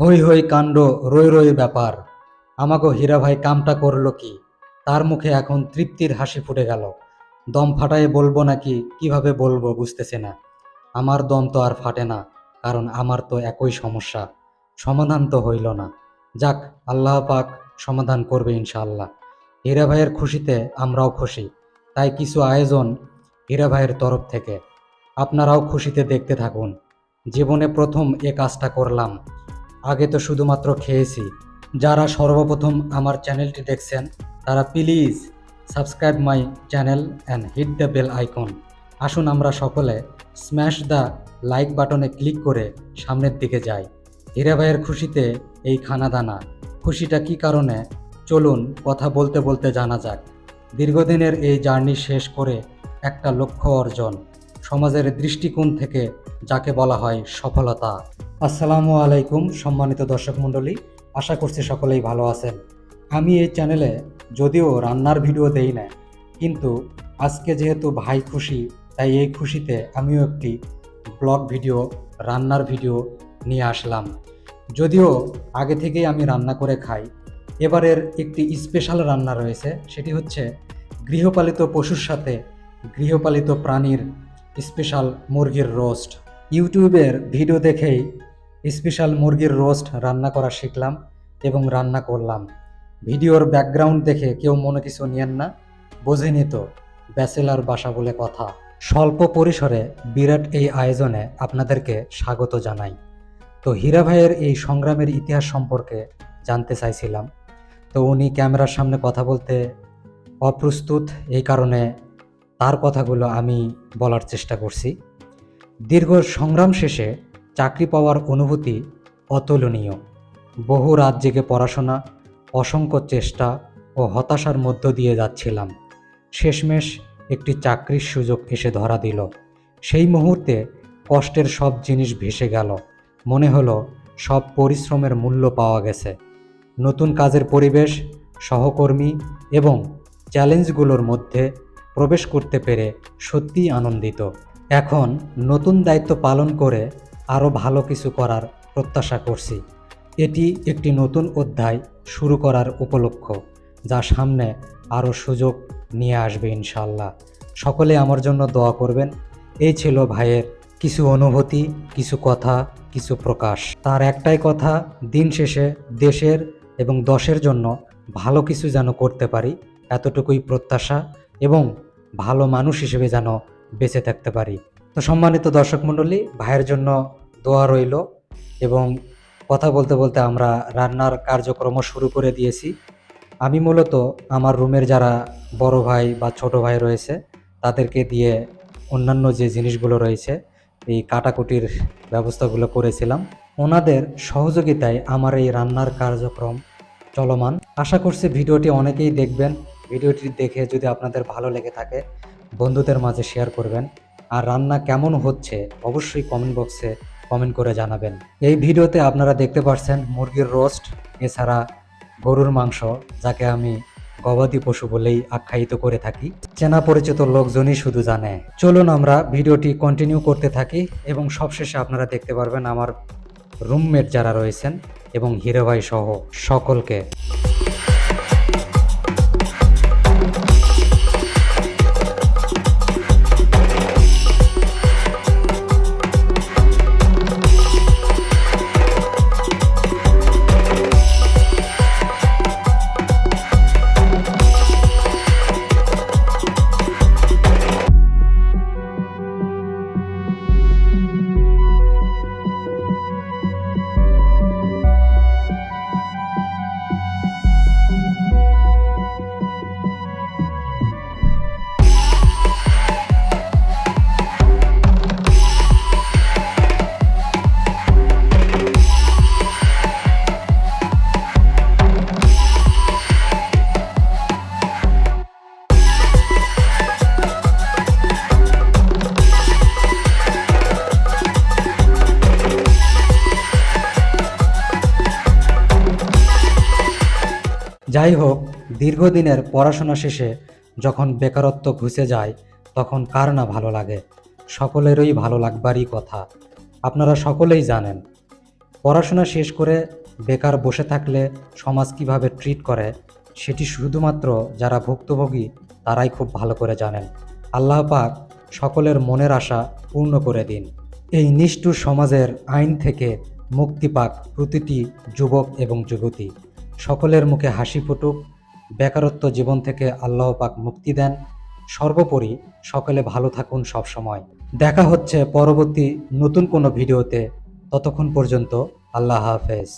হই হই কাণ্ড, রই রই ব্যাপার। আমাকে হীরা ভাই কামটা করল কি? তার মুখে এখন তৃপ্তির হাসি ফুটে গেল। দম ফাটায় বলব নাকি, কীভাবে বলব বুঝতেছে না। আমার দম তো আর ফাটে না, কারণ আমার তো একই সমস্যা। সমাধান তো হইল না। যাক, আল্লাহ পাক সমাধান করবে ইনশাআল্লাহ। হীরা ভাইয়ের খুশিতে আমরাও খুশি। তাই কিছু আয়োজন হীরা ভাইয়ের তরফ থেকে। আপনারাও খুশিতে দেখতে থাকুন। জীবনে প্রথম এ কাজটা করলাম। আগে তো শুধুমাত্র খেয়েছি। যারা সর্বপ্রথম আমার চ্যানেলটি দেখছেন, তারা please subscribe my channel and hit the bell icon আসুন আমরা সকলে স্ম্যাশ দ্য লাইক বাটনে ক্লিক করে সামনের দিকে যাই। হীরা ভাইয়ের খুশিতে এই খানাদানা। খুশিটা কি কারণে? চলুন কথা বলতে বলতে জানা যাক। দীর্ঘদিনের এই জার্নি শেষ করে একটা লক্ষ্য অর্জন। সমাজের দৃষ্টিকোণ থেকে যাকে বলা হয় সফলতা। আসসালামু আলাইকুম, সম্মানিত দর্শক মণ্ডলী। আশা করছি সকলেই ভালো আছেন। আমি এই চ্যানেলে যদিও রান্নার ভিডিও দেই না, কিন্তু আজকে যেহেতু ভাই খুশি, তাই এই খুশিতে আমিও একটি ব্লগ ভিডিও, রান্নার ভিডিও নিয়ে আসলাম। যদিও আগে থেকেই আমি রান্না করে খাই, এবারের একটি স্পেশাল রান্না রয়েছে, সেটি হচ্ছে গৃহপালিত পশুর সাথে গৃহপালিত প্রাণীর স্পেশাল মুরগির রোস্ট ইউটিউবের ভিডিও দেখেই স্পেশাল মুরগির রোস্ট রান্না করা শিখলাম এবং রান্না করলাম। ভিডিওর ব্যাকগ্রাউন্ড দেখে কেউ মনে কিছু নিয়েন না বোঝেনি তো ব্যাচেলার বাসা বলে কথা। স্বল্প পরিসরে বিরাট এই আয়োজনে আপনাদেরকে স্বাগত জানাই। তো হীরা ভাইয়ের এই সংগ্রামের ইতিহাস সম্পর্কে জানতে চাইছিলাম। তো উনি ক্যামেরার সামনে কথা বলতে অপ্রস্তুত, এই কারণে তার কথাগুলো আমি বলার চেষ্টা করছি। দীর্ঘ সংগ্রাম শেষে চাকরি পাওয়ার অনুভূতি অতুলনীয়। বহু রাত জেগে পড়াশোনা, অসংখ্য চেষ্টা ও হতাশার মধ্য দিয়ে যাচ্ছিলাম। শেষমেশ একটি চাকরির সুযোগ এসে ধরা দিল। সেই মুহূর্তে কষ্টের সব জিনিস ভেসে গেল। মনে হলো সব পরিশ্রমের মূল্য পাওয়া গেছে। নতুন কাজের পরিবেশ, সহকর্মী এবং চ্যালেঞ্জগুলোর মধ্যে প্রবেশ করতে পেরে সত্যিই আনন্দিত। এখন নতুন দায়িত্ব পালন করে আরও ভালো কিছু করার প্রত্যাশা করছি। এটি একটি নতুন অধ্যায় শুরু করার উপলক্ষ, যা সামনে আরও সুযোগ নিয়ে আসবে ইনশাল্লাহ সকলে আমার জন্য দোয়া করবেন। এই ছিল ভাইয়ের কিছু অনুভূতি, কিছু কথা, কিছু প্রকাশ। তার একটাই কথা, দিন শেষে দেশের এবং দশের জন্য ভালো কিছু যেন করতে পারি, এতটুকুই প্রত্যাশা এবং ভালো মানুষ হিসেবে যেন বেঁচে থাকতে পারি। তো সম্মানিত দর্শক মণ্ডলী, ভাইয়ের জন্য দোয়া রইল এবং কথা বলতে বলতে আমরা রান্নার কার্যক্রম শুরু করে দিয়েছি। আমি মূলত আমার রুমের যারা বড় ভাই বা ছোট ভাই রয়েছে, তাদেরকে দিয়ে অন্যান্য যে জিনিসগুলো রয়েছে, এই কাটাকুটির ব্যবস্থাগুলো করেছিলাম। ওনাদের সহযোগিতায় আমার এই রান্নার কার্যক্রম চলমান। আশা করছি ভিডিওটি অনেকেই দেখবেন। ভিডিওটি দেখে যদি আপনাদের ভালো লেগে থাকে, বন্ধুদের মাঝে শেয়ার করবেন। আর রান্না কেমন হচ্ছে, অবশ্যই কমেন্ট বক্সে কমেন্ট করে জানাবেন। এই ভিডিওতে আপনারা দেখতে পাচ্ছেন মুরগির রোস্ট, এছাড়া গরুর মাংস, যাকে আমি গবাদি পশু বলেই আখ্যায়িত করে থাকি। চেনা পরিচিত লোকজনই শুধু জানে। চলুন আমরা ভিডিওটি কন্টিনিউ করতে থাকি এবং সবশেষে আপনারা দেখতে পারবেন আমার রুমমেট যারা রয়েছেন এবং হিরো ভাই সহ সকলকে। যাই হোক দীর্ঘদিনের পড়াশোনা শেষে যখন বেকারত্ব ঘুষে যায়, তখন কার না ভালো লাগে? সকলেরই ভালো লাগবারই কথা। আপনারা সকলেই জানেন, পড়াশোনা শেষ করে বেকার বসে থাকলে সমাজ কীভাবে ট্রিট করে, সেটি শুধুমাত্র যারা ভুক্তভোগী, তারাই খুব ভালো করে জানেন। আল্লাহ পাক সকলের মনের আশা পূর্ণ করে দিন। এই নিষ্ঠুর সমাজের আইন থেকে মুক্তি পাক প্রতিটি যুবক এবং যুবতী। সকলের মুখে হাসি ফুটুক, বেকারত্ব জীবন থেকে আল্লাহ পাক মুক্তি দেন। সর্বোপরি সকলে ভালো থাকুন সব সময় দেখা হচ্ছে পরবর্তী নতুন কোনো ভিডিওতে। ততক্ষণ পর্যন্ত আল্লাহ হাফেজ।